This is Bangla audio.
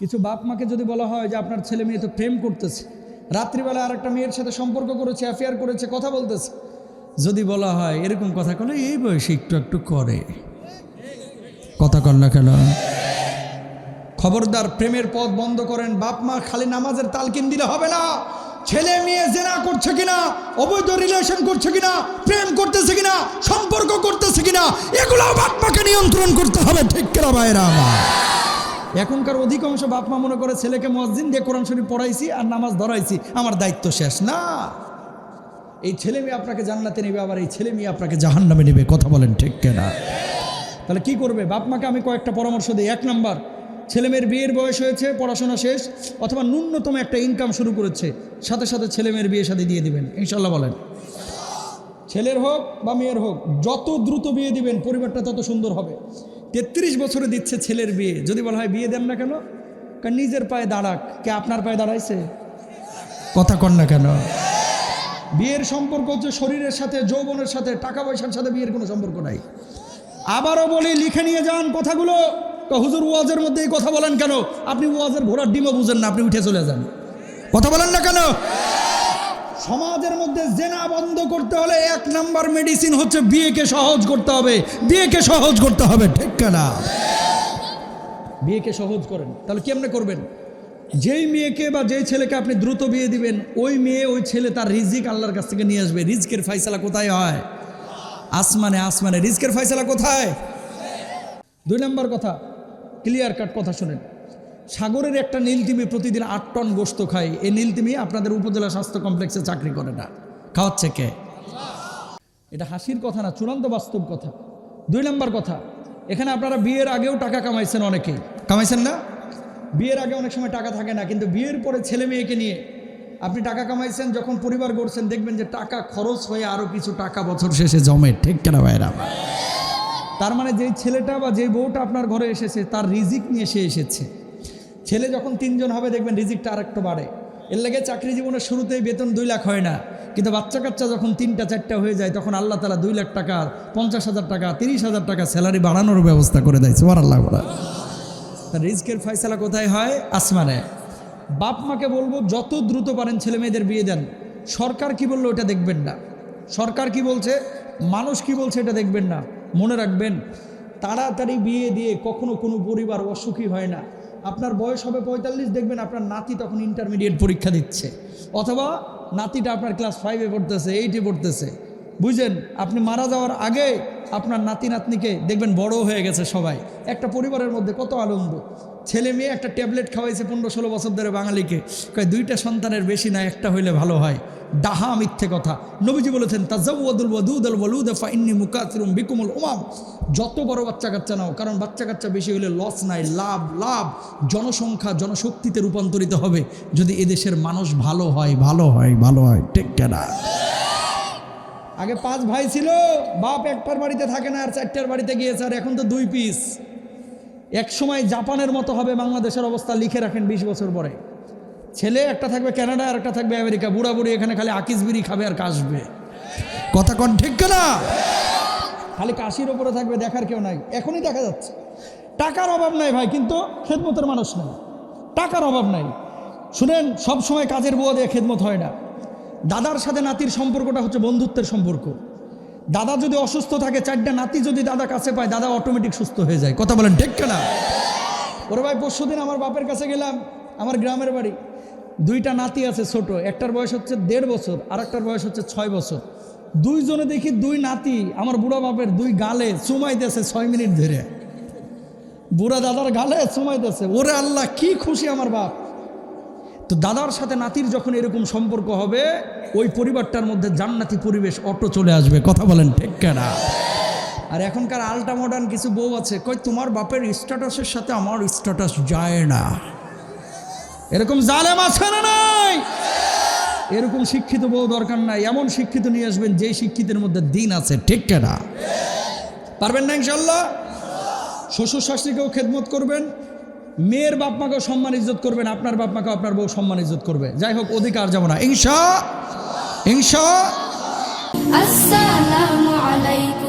কিছু বাপ মাকে যদি বলা হয় যে আপনার ছেলে মেয়ে তো প্রেম করতেছে, রাত্রিবেলা আর একটা মেয়ের সাথে সম্পর্ক করেছে অ্যাফেয়ার করেছে, কথা বলতেছে, যদি বলা হয় এরকম কথা কলে এই বয়সে একটু একটু করে। কথা কর না কেন? খবরদার প্রেমের পথ বন্ধ করেন, বাপ মা খালি নামাজের তালকিন দিলে হবে না। ছেলে মেয়ে জেনা করছে কিনা, অবৈধ রিলেশন করছে কিনা, প্রেম করতেছে কিনা, সম্পর্ক করতেছে কিনা এগুলো বাপ মাকে নিয়ন্ত্রণ করতে হবে, ঠিক কেনা ভাইরা আমার? এখনকার অধিকাংশ বাপ মা মনে করে, ছেলেকে মসজিদ দিয়ে কোরআন শরীফ পড়াইছি আর নামাজ ধরাইছি, আমার দায়িত্ব শেষ। না। এই ছেলে মেয়ে আপনাকে জান্নাতে নেবে, আবার এই ছেলে মেয়ে আপনাকে জাহান্নামে নেবে, কথা বলেন ঠিক কেনা? তাহলে কি করবে? বাপ মাকে আমি কয়েকটা পরামর্শ দিই। এক নাম্বার ছেলেমেয়ের বিয়ের বয়স হয়েছে, পড়াশোনা শেষ, অথবা ন্যূনতম একটা ইনকাম শুরু করেছে, সাথে সাথে ছেলেমেয়ের বিয়ে সাথে দিয়ে দিবেন ইনশাল্লাহ বলেন। ছেলের হোক বা মেয়ের হোক, যত দ্রুত বিয়ে দিবেন, পরিবারটা তত সুন্দর হবে। তেত্রিশ বছরে দিচ্ছে ছেলের বিয়ে। যদি বলা হয় বিয়ে দেন না কেন? কারণ নিজের পায়ে দাঁড়াক। কে আপনার পায়ে দাঁড়াইছে? কথা কন না কেন? বিয়ের সম্পর্ক হচ্ছে শরীরের সাথে, যৌবনের সাথে, টাকা পয়সার সাথে বিয়ের কোনো সম্পর্ক নাই। আবারও বলি, লিখে নিয়ে যান কথাগুলো। হুজুর ওয়াজের মধ্যে এই কথা বলেন কেন? আপনি ওয়াজের ঘোড়ার ডিমও বুঝেন না, আপনি উঠে চলে যান। কথা বলেন না কেন? সমাজের মধ্যে জেনা বন্ধ করতে হলে এক নাম্বার মেডিসিন হচ্ছে বিয়েকে সহজ করতে হবে। বিয়েকে সহজ করতে হবে, ঠিক না? বিয়েকে সহজ করেন। তাহলে কেমনে করবেন? যেই মেয়েকে বা যেই ছেলেকে আপনি দ্রুত বিয়ে দিবেন, ওই মেয়ে, ওই ছেলে তার রিজিক আল্লাহর কাছ থেকে নিয়ে আসবে। রিজকের ফাইসালা কোথায় হয়? আসমানে আসমানে। রিজকের ফাইসালা কোথায়? দুই নম্বর কথা ক্লিয়ার কাট কথা শুনেন। সাগরের একটা নীলতিমি প্রতিদিন আট টন গোস্ত খায়। এই নীলতিমি আপনাদের উপজেলা স্বাস্থ্য কমপ্লেক্সে চাকরি করে না। খাওয়াচ্ছে কে? এটা হাসির কথা না, চূড়ান্ত বাস্তব কথা। দুই নম্বর কথা, এখানে আপনারা বিয়ের আগেও টাকা কামাইছেন অনেকেই কামাইছেন না? বিয়ের আগে অনেক সময় টাকা থাকে না, কিন্তু বিয়ের পরে ছেলে মেয়েকে নিয়ে আপনি টাকা কামাইছেন, যখন পরিবার গড়ছেন, দেখবেন যে টাকা খরচ হয়ে আরও কিছু টাকা বছর শেষে জমে। ঠিক কেনা ভাইরা তার মানে যেই ছেলেটা বা যেই বউটা আপনার ঘরে এসেছে, তার রিজিক নিয়ে সে এসেছে। ছেলে যখন তিনজন হবে, দেখবেন রিজিকটা আরেকটু বাড়ে। এর লাগে চাকরি জীবনের শুরুতেই বেতন দুই লাখ হয় না। কিন্তু বাচ্চা কাচ্চা যখন তিনটা, চারটা হয়ে যায়, তখন আল্লাহ তালা দুই লাখ টাকা, পঞ্চাশ হাজার টাকা, তিরিশ হাজার টাকা স্যালারি বাড়ানোর ব্যবস্থা করে দেয়। সোয়ার আল্লাহ রিজকের ফয়সালা কোথায় হয়? আসমানে। বাপ মাকে বলব, যত দ্রুত পারেন ছেলে মেয়েদের বিয়ে দেন। সরকার কি বলল ওটা দেখবেন না। সরকার কি বলছে? মানুষ কি বলছে এটা দেখবেন না। মনে রাখবেন, তাড়াতাড়ি বিয়ে দিয়ে কখনো কোনো পরিবার অসুখী হয় না। আপনার বয়স হবে পঁয়তাল্লিশ, দেখবেন আপনার নাতি তখন ইন্টারমিডিয়েট পরীক্ষা দিচ্ছে। অথবা নাতিটা আপনার ক্লাস ফাইভে পড়তেছে এইটে পড়তেছে। বুঝলেন আপনি মারা যাওয়ার আগে আপনার নাতি নাতনিকে দেখবেন বড় হয়ে গেছে সবাই। একটা পরিবারের মধ্যে কত আনন্দ। ছেলে মেয়ে একটা ট্যাবলেট খাওয়াইছে পনেরো ষোলো বছর ধরে বাঙালিকে। কয়, দুইটা সন্তানের বেশি না, একটা হইলে ভালো হয়। ডাহা মিথ্যে কথা। নবীজি বলেছেন তাজাউদুল যত বড় বাচ্চা কাচ্চা নাও, কারণ বাচ্চা কাচ্চা বেশি হলে লস নাই, লাভ লাভ জনসংখ্যা, জনশক্তিতে রূপান্তরিত হবে। যদি এদেশের মানুষ ভালো হয় ভালো হয় ভালো হয়, ঠিক কেনা। আগে পাঁচ ভাই ছিল, বাপ একটার বাড়িতে থাকে না, আর চারটার বাড়িতে গিয়েছে, আর এখন তো দুই পিস এক সময় জাপানের মতো হবে, বাংলাদেশের অবস্থা, লিখে রাখেন বিশ বছর পরে। ছেলে একটা থাকবে কানাডা আর একটা থাকবে আমেরিকা। বুড়া বুড়ি এখানে খালি আকিস বিড়ি খাবে আর কাশবে। কথা কন ঠিক না খালি কাশির ওপরে থাকবে দেখার কেউ নাই। এখনই দেখা যাচ্ছে। টাকার অভাব নাই ভাই কিন্তু খেদমতের মানুষ নাই। টাকার অভাব নাই। শুনেন সব সময় কাজের বুয়া দিয়ে খেদমত হয় না। দাদার সাথে নাতির সম্পর্কটা হচ্ছে বন্ধুত্বের সম্পর্ক। দাদা যদি অসুস্থ থাকে চারটা নাতি যদি দাদা কাছে পায় দাদা অটোমেটিক সুস্থ হয়ে যায়। কথা বলেন ঠিক না ওরে ভাই পরশু দিন আমার বাপের কাছে গেলাম আমার গ্রামের বাড়ি। দুইটা নাতি আছে ছোট, একটার বয়স হচ্ছে দেড় বছর আর একটার বয়স হচ্ছে ছয় বছর। দুইজনে দেখি দুই নাতি, আমার বুড়া বাপের দুই গালে চুমাইতেছে ছয় মিনিট ধরে। বুড়া দাদার গালে চুমাইতেছে ওরে আল্লাহ, কি খুশি আমার বাপ। তো দাদার সাথে নাতির যখন এরকম সম্পর্ক হবে, ওই পরিবারটার মধ্যে জান্নাতি পরিবেশ অটো চলে আসবে, কথা বলেন ঠিক কেনা? আর এখনকার আলটা মডার্ন কিছু বউ আছে, কই তোমার বাপের স্ট্যাটাসের সাথে আমার স্ট্যাটাস যায় না। এরকম জালেম আছে না নাই? এরকম শিক্ষিত বউ দরকার নাই। এমন শিক্ষিত নিয়ে আসবেন যে শিক্ষিতের মধ্যে দিন আছে, ঠিক কেনা পারবেন না ইনশাল্লাহ শ্বশুর শাশুড়িকেও খেদমত করবেন, মেয়ের বাপ মাকেও সম্মান ইজ্জত করবেন, আপনার বাপ মাকেও আপনার বউ সম্মান ইজ্জত করবে। যাই হোক, অধিকার যাব না। হিংসা হিংসা আসসালামু আলাইকুম।